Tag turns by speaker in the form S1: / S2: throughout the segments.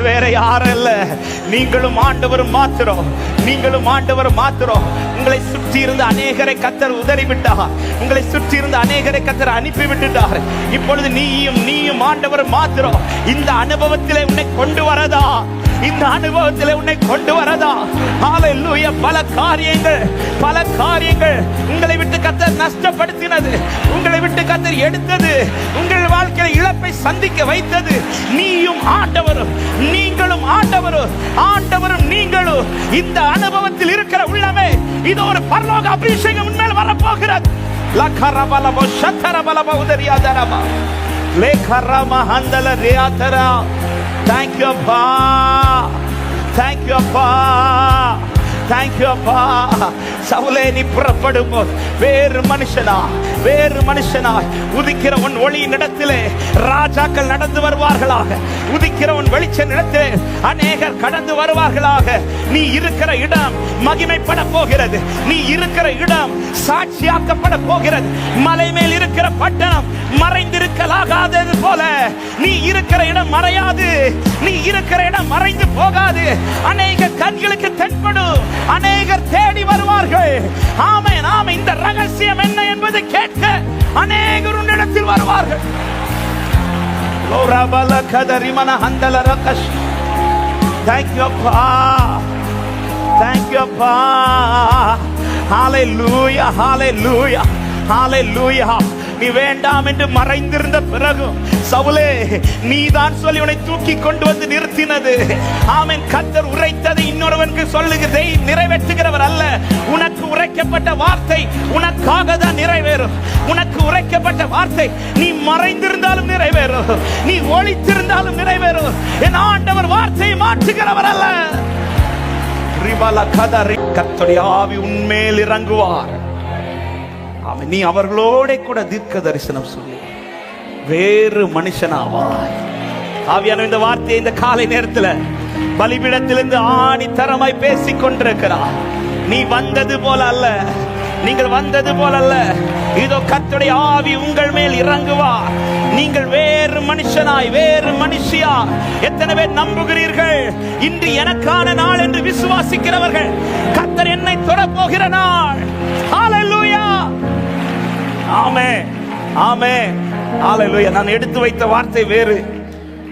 S1: அது வேற யாரும் இல்ல. நீங்களும் ஆண்டவர் மாத்திரம். நீங்களும் ஆண்டவர் மாத்திரம். உங்களை சுற்றி இருந்த அநேகரை கத்தர் உதறி விட்டார் உங்களை சுற்றி இருந்த அநேகரை கத்தர் அனுப்பி விட்டுட்டார் இப்பொழுது நீயும் நீயும் ஆண்டவர் மாத்திரம். இந்த அனுபவத்திலே உன்னை கொண்டு வரதா? இந்த அனுபவத்தில் உன்னை கொண்டு வரதா? ஹalleluya பல காரியங்கள் பல காரியங்கள் உங்களை விட்டு கத்தர் நஷ்டப்படுத்தினது உங்களை விட்டு கத்தர் எடுத்தது உங்கள் வாழ்க்கையில் இழப்பை சந்திக்க வைத்தது. நீயும் ஆண்டவரும் நீங்களும் ஆண்டவரும் ஆண்டவரும் நீங்களும் இந்த அனுபவத்தில் இருக்கிற உள்ளமே இது ஒரு பரலோக அபிஷேகம் உண்மையில் வரப்போகிறது. லக்கரபலமோ சத்தரபலமோ உதரியாதரமா லேக்கரம ஹந்தல ரியாதரா Thank you, அப்பா Thank you, அப்பா Thank you, அப்பா சவுலே நீ புறப்படும் போது வேறு மனுஷனா வேறு மனுஷனா உதிக்கிறவன் ஒளியின் இடத்திலே ராஜாக்கள் நடந்து வருவார்களாக. உதிக்கிறவன் வெளிச்ச நிலத்திலே அநேகர் கடந்து வருவார்களாக. நீ இருக்கிற இடம் மகிமைப்பட போகிறது. நீ இருக்கிற இடம் சாட்சியாக்கப்பட போகிறது. மலை மேல் இருக்கிற பட்டணம் மறைந்திருக்கலாகாதது போல. நீ இருக்கிற இடம் மறையாது. நீ இருக்கிற இடம் மறைந்து போகாது. அநேக கண்களுக்கு தென்படும். அநேகர் தேடி வருவார்கள். ஆமை ஆமென். இந்த ரகசியம் என்ன என்பதை கேட்க அநேகர் உன்னிடத்தில் வருவார்கள். லோரபல கதரிமன ஹந்தல ரகஷ். Thank you, அப்பா. ஹாலே லூயா ஹாலே லூயா hallelujah, hallelujah. நீ வேண்டாம் என்று மறைந்திருந்த பிறகு சவுலே நீதான் சொல்லி உன்னை தூக்கி கொண்டு வந்து நிறுத்தினது. ஆமென். கத்தர் உரைத்ததை இன்னொருவனுக்கு சொல்லுகிறதை நிறைவேற்றுகிறவர் அல்ல. உனக்கு உரைக்கப்பட்ட வார்த்தை உனக்காக தான் நிறைவேறும். உனக்கு உரைக்கப்பட்ட வார்த்தை நீ மறைந்திருந்தாலும் நிறைவேறும். நீ ஒளித்திருந்தாலும் நிறைவேறும். என் ஆண்டவர் வார்த்தையை மாற்றுகிறவர் அல்ல. ரிபல கதறி கர்த்தருடைய ஆவி உண்மையில் இறங்குவார். அவன் நீ அவர்களோட கூட தீர்க்க தரிசனம் சொல்லி. வேறு மனுஷனாவாய். ஆவியான இந்த வார்த்தையை இந்த காலை நேரத்துல பலிபீடத்திலிருந்து ஆணி தரமாய் பேசிக் கொண்டிருக்கிறார். நீ வந்தது போல அல்ல. நீங்கள் வந்தது போல அல்ல. இதோ கத்துடைய ஆவி உங்கள் மேல் இறங்குவா நீங்கள் வேறு மனுஷனாய் வேறு மனுஷியா. எத்தனை பேர் நம்புகிறீர்கள்? இன்று எனக்கான நாள் என்று விசுவாசிக்கிறவர்கள். கத்தர் என்னை தொட போகிற நாள். ஆமே ஆமே. ஹalleluya நான் எடுத்து வைத்த வார்த்தை வேறு.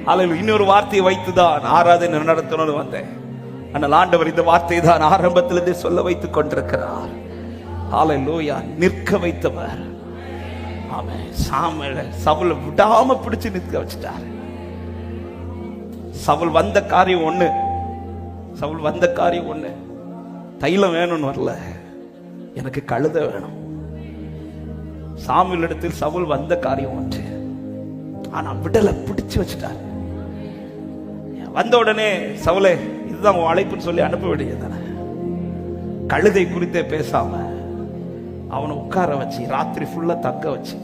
S1: ஹalleluya இன்னொரு வார்த்தையை வைத்து தான் ஆராதனை நடத்தணும்னு வந்தேன். ஆனால் ஆண்டவர் இந்த வார்த்தை தான் ஆரம்பத்திலிருந்தே சொல்ல வைத்துக் கொண்டிருக்கிறார். ஹalleluya நிற்க வைத்தவர். ஆமே. சாமல சவுல விடாம பிடிச்சு நிற்க வச்சுட்டார். சவுல் வந்த காரியம் ஒண்ணு. சவுல் வந்த காரியம் ஒண்ணு. தைலம் வேணும்னு வரல. எனக்கு கழுத வேணும். சாமியில் இடத்தில் சவுல் வந்த காரியம் ஒன்று. ஆனா விடலை பிடிச்சு வச்சுட்டார். வந்த உடனே சவுலே இதுதான் உன் அழைப்புன்னு சொல்லி அனுப்ப வேண்டியது கழுதை குறித்தே பேசாம அவனை உட்கார வச்சு ராத்திரி ஃபுல்லா தக்க வச்சு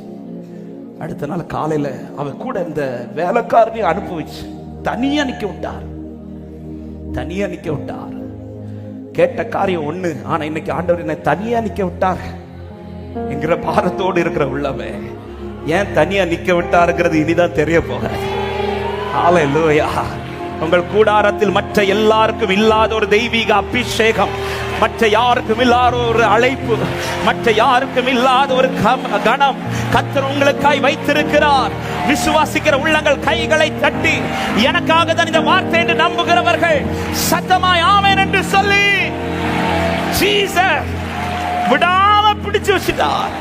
S1: அடுத்த நாள் காலையில அவன் கூட இந்த வேலைக்காரனையும் அனுப்ப வச்சு தனியா நிக்க விட்டார். தனியா நிக்க விட்டார். கேட்ட காரியம் ஒண்ணு. ஆனா இன்னைக்கு ஆண்டவர் என்னை தனியா நிக்க விட்டார். என்கிற பாரத்தோடு இருக்கிற உள்ளமே. ஏன் தனியா நிக்க விட்டாருங்கிறது இனிதான் தெரிய போக ஹalleluya உங்கள் கூடாரத்தில் மற்ற எல்லாருக்கும் இல்லாத ஒரு தெய்வீக அபிஷேகம் மற்ற யாருக்கும் இல்லாத ஒரு அழைப்பு மற்ற யாருக்கும் இல்லாத ஒரு கணம். கத்தர் உங்களுக்காய் வைத்திருக்கிறார். விசுவாசிக்கிற உள்ளங்கள் கைகளை தட்டி எனக்காக தான் இந்த வார்த்தை என்று நம்புகிறவர்கள் சத்தமாய் ஆமேன் என்று சொல்லி விடாம பிடிச்சு வச்சுட்டார்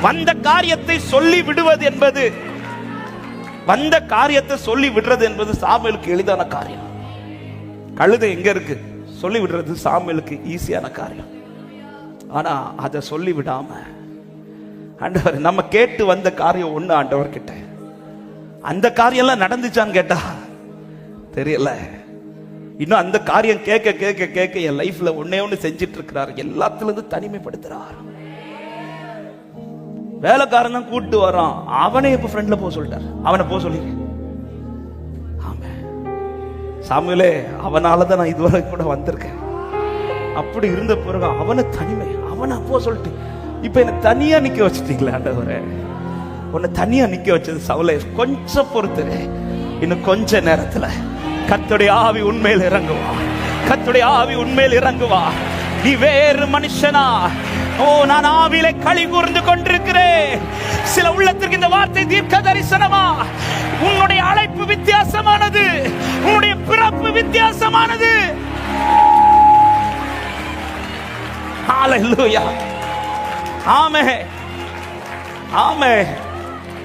S1: வந்த காரியத்தை சொல்லி விடுவது என்பது வந்த காரியத்தை சொல்லி விடுறது என்பது சாமியலுக்கு எளிதான காரியம். கழுதை எங்க இருக்கு? சொல்லி விடுறது சாமியலுக்கு ஈஸியான காரியம். ஆனா அதை சொல்லி விடாம ஆண்டவர் நம்ம கேட்டு வந்த காரியம் ஒண்ணு ஆண்டவர் கிட்ட அந்த காரியம் எல்லாம் நடந்துச்சான்னு கேட்டா தெரியல. இன்னும் அந்த காரியம் கேட்க கேட்க கேட்க என் லைஃப்ல ஒன்னே ஒண்ணு செஞ்சிட்டு இருக்கிறார் எல்லாத்துலேருந்து தனிமைப்படுத்துறார். வேலைக்காரன் தான் கூட்டு வரான் அவனே இப்ப ஃப்ரெண்ட்ல போக சொல்லிட்டார். அவனை போக சொல்லி ஆமா சாமுவேலே அவனால தான் நான் இதுவரை கூட வந்திருக்கேன். அப்படி இருந்த பிறகு அவனை தனிமை அவனை அப்போ சொல்லிட்டு இப்ப என்ன தனியா நிக்க வச்சுட்டீங்களா ஆண்டவரே. உன்னை தனியா நிக்க வச்சது சவுலை கொஞ்சம் பொறுத்து இன்னும் கொஞ்ச நேரத்துல கத்துடைய ஆவி உண்மையில் இறங்குவா. கத்துடைய ஆவி உண்மையில் இறங்குவா. நீ வேறு மனுஷனா. ஓ நான் ஆவிலே களி கூர்ந்து கொண்டிருக்கிறேன். சில உள்ளத்திற்கு இந்த வார்த்தை தீர்க்க தரிசனமா உன்னுடைய அழைப்பு வித்தியாசமானது. உன்னுடைய பிறப்பு வித்தியாசமானது. ஆமே ஆமே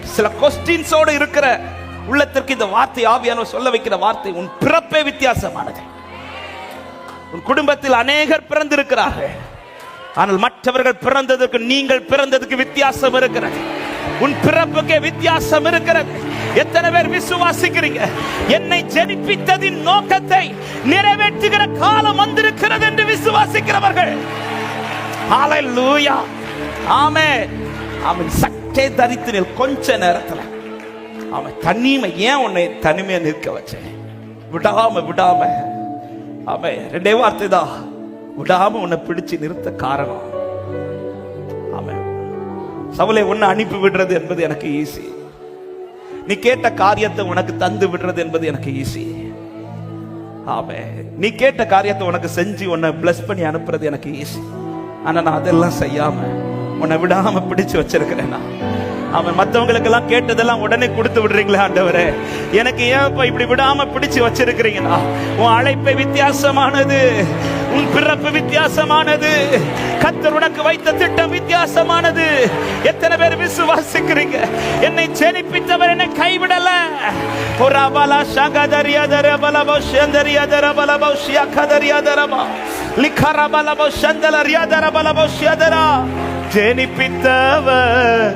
S1: சில கொஸ்டின்ஸோடு இருக்கிற உள்ளத்திற்கு இந்த வார்த்தை ஆவியானவர் சொல்ல வைக்கிற வார்த்தை உன் பிறப்பே வித்தியாசமானது. உன் குடும்பத்தில் அநேகர் பிறந்திருக்கிறார்கள். ஆனால் மற்றவர்கள் பிறந்ததற்கு நீங்கள் பிறந்ததுக்கு வித்தியாசம் இருக்கிறது. உன் பிறப்புக்கே வித்தியாசம் இருக்கிறது. எத்தனை பேர் விசுவாசிக்கிறீங்க? என்னை ஜெனிப்பித்ததின் நோக்கத்தை நிறைவேற்றுகிற காலம் வந்திருக்கிறது என்று விசுவாசிக்கிறவர்கள். ஹalleluya ஆமென். அவன் சட்டை தரித்து கொஞ்ச நேரத்துல அவன் தனிமை ஏன் உன்னை தனிமையா நிற்க வச்சேன்? விடாம விடாம. அவன் ரெண்டே வார்த்தை தான். விடாம உன்னை பிடிச்சு நிறுத்த காரணம். அவன் சவலை உன்னை அனுப்பி விடுறது என்பது எனக்கு ஈஸி நீ கேட்ட காரியத்தை உனக்கு தந்து விடுறது என்பது எனக்கு ஈஸி ஆமே நீ கேட்ட காரியத்தை உனக்கு செஞ்சு உன்னை பிளஸ் பண்ணி அனுப்புறது எனக்கு ஈஸி ஆனா நான் அதெல்லாம் செய்யாம உன்னை விடாம பிடிச்சு வச்சிருக்கிறேன்? நான் அவன் மத்தவங்களுக்கு எல்லாம் கேட்டதெல்லாம் உடனே கொடுத்து விடுறீங்களா ஆண்டவரே. எனக்கு ஏன் இப்ப இப்படி விடாம பிடிச்சு வச்சிருக்கிறீங்களா உன் அழைப்பை வித்தியாசமானது. உன் பிறப்பு வித்தியாசமானது. கத்தர் உனக்கு வைத்த திட்டம் வித்தியாசமானது. எத்தனை பேர் விசுவாசிக்கிறீங்க? என்னை செழிப்பித்தவர் என்னை கைவிடல. ஒரு அபலா சகதரியாதர பலபோ சேந்தரியாதர பலபோ ஷியகதரியாதரபா லிக்கரபலபோ சந்தலரியாதர பலபோ ஷியதரா ஜெனிப்பித்தவர்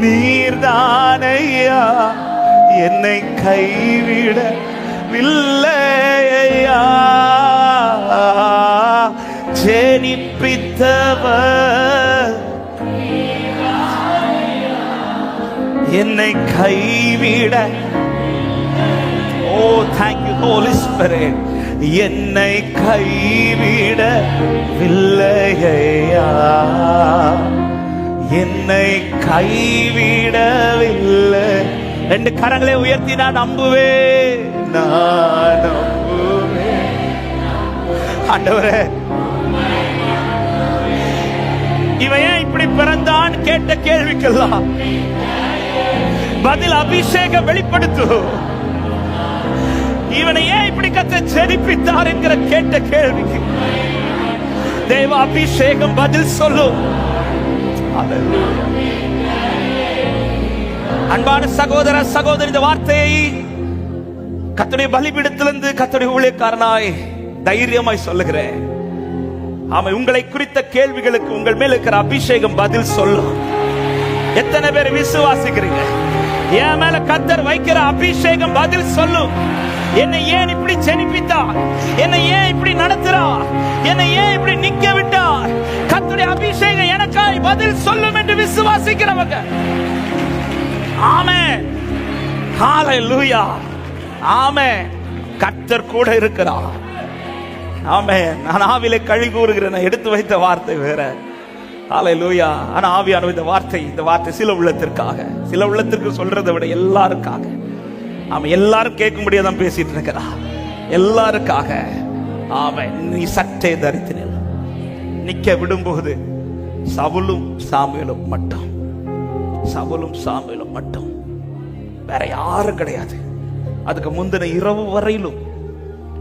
S1: நீர்தானையா. என்னை கைவிட வில்லையா ஜெனிப்பித்தவர் என்னை கைவிட. ஓ தேங்க்யூ ஹோலி ஸ்பிரிட் என்னை கைவிடவில்லையா? என்னை கைவிடவில்லை. ரெண்டு கரங்களை உயர்த்தி நான் நம்புவேன் நான் நம்புவேன் ஆண்டவரே. இவன் ஏன் இப்படி பிறந்தான்? கேட்ட கேள்விக்கெல்லாம் பதில் அபிஷேகம் வெளிப்படுத்து இவனை ஏன் இப்படி கத்த ஜெனிப்பித்தார் என்கிற கேட்ட கேள்விக்கு தேவ அபிஷேகம் பதில் சொல்லும். அன்பான சகோதர சகோதரி இந்த வார்த்தையை கத்துடைய பலிபீடத்திலிருந்து கத்துடைய ஊழியக்காரனாய் தைரியமாய் சொல்லுகிறேன். ஆமா உங்களை குறித்த கேள்விகளுக்கு உங்கள் மேல் இருக்கிற அபிஷேகம் பதில் சொல்லும். எத்தனை பேர் விசுவாசிக்கிறீங்க? என் மேல கத்தர் வைக்கிற அபிஷேகம் பதில் சொல்லும். என்னை ஏன் இப்படி ஜெனிப்பித்தார் என்னை ஏன் இப்படி நடத்துறார் என்னை ஏன் இப்படி நிக்க விட்டார் கத்துடைய அபிஷேகம் எனக்காய் பதில் சொல்லும் என்று விசுவாசிக்கிறவங்க. ஆமே லூயா ஆமே கத்தர் கூட இருக்கிறார். ஆமே நான் ஆவிலே கழி கூறுகிறேன். எடுத்து வைத்த வார்த்தை வேற. ஹalleluya ஆனா ஆவியான இந்த வார்த்தை இந்த வார்த்தை சில உள்ளத்திற்காக. சில உள்ளத்திற்கு சொல்றதை விட எல்லாருக்காக. அவன் எல்லாரும் கேட்கும்படியே தான் பேசிட்டு இருக்கிறா. எல்லாருக்காக அவன் நீ சட்டை தரித்து நில் நிக்க விடும்போது சவுலும் சாமியலும் மட்டும். சவுலும் சாமியலும் மட்டும். வேற யாரும் கிடையாது. அதுக்கு முந்தின இரவு வரையிலும்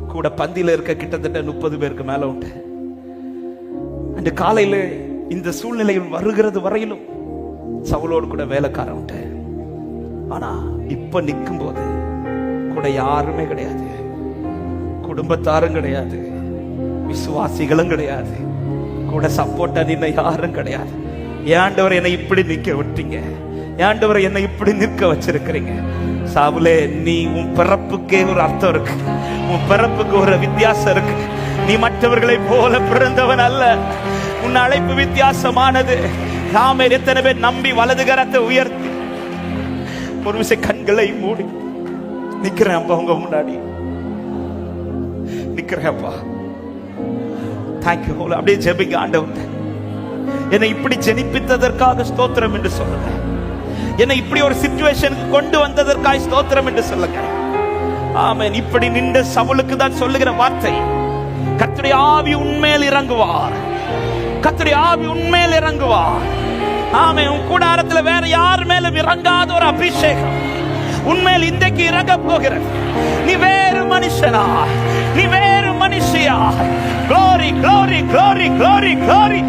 S1: கூட பந்தியில இருக்க கிட்டத்தட்ட முப்பது பேருக்கு மேல உண்டு. அன்று காலையில இந்த சூழ்நிலையில் வருகிறது வரையிலும் சவுலோடு கூட வேலைக்காரன் உண்டு. ஆனா இப்ப நிற்கும் போது கூட யாருமே கிடையாது. குடும்பத்தாரும் கிடையாது. விசுவாசிகளும் கிடையாது. கூட சப்போர்ட்டா நின்ன யாரும் கிடையாது. ஏண்டவர் என்னை இப்படி நிக்க விட்டீங்க. ஏண்டவர் என்னை இப்படி நிற்க வச்சிருக்கிறீங்க. சாவுலே நீ உன் பிறப்புக்கே ஒரு அர்த்தம் இருக்கு. உன் பிறப்புக்கு ஒரு வித்தியாசம் இருக்கு. நீ மற்றவர்களை போல பிறந்தவன் அல்ல. உன் அழைப்பு வித்தியாசமானது. நாம எத்தனை பேர் நம்பி வலது கரத்தை உயர்த்தி. ஒரு விசை கண்களை மூடி. நிக்கிறேன் அப்பா உங்க முன்னாடி. நிக்கிறேன் அப்பா தேங்க்யூ அப்படியே ஜெபிங்க ஆண்டவர். என்னை இப்படி ஜெனிப்பித்ததற்காக ஸ்தோத்திரம் என்று சொல்லுங்க. என்னை இப்படி ஒரு சிச்சுவேஷனுக்கு கொண்டு வந்ததற்காக ஸ்தோத்திரம் என்று சொல்லுங்க. ஆமன். இப்படி நின்ற சவுலுக்கு தான் சொல்லுகிற வார்த்தை. கத்துடைய ஆவி உண்மையில் இறங்குவார். கத்துடைய ஆவி உண்மையில் இறங்குவார். ஆமே உன் கூடாரத்துல வேற யார் மேலும் இறங்காத ஒரு அபிஷேகம். உண்மையில் இன்றைக்கு இறங்க போகிற நீ வேறு மனுஷனா? நீ வேறு மனுஷியா? Glory glory glory glory glory.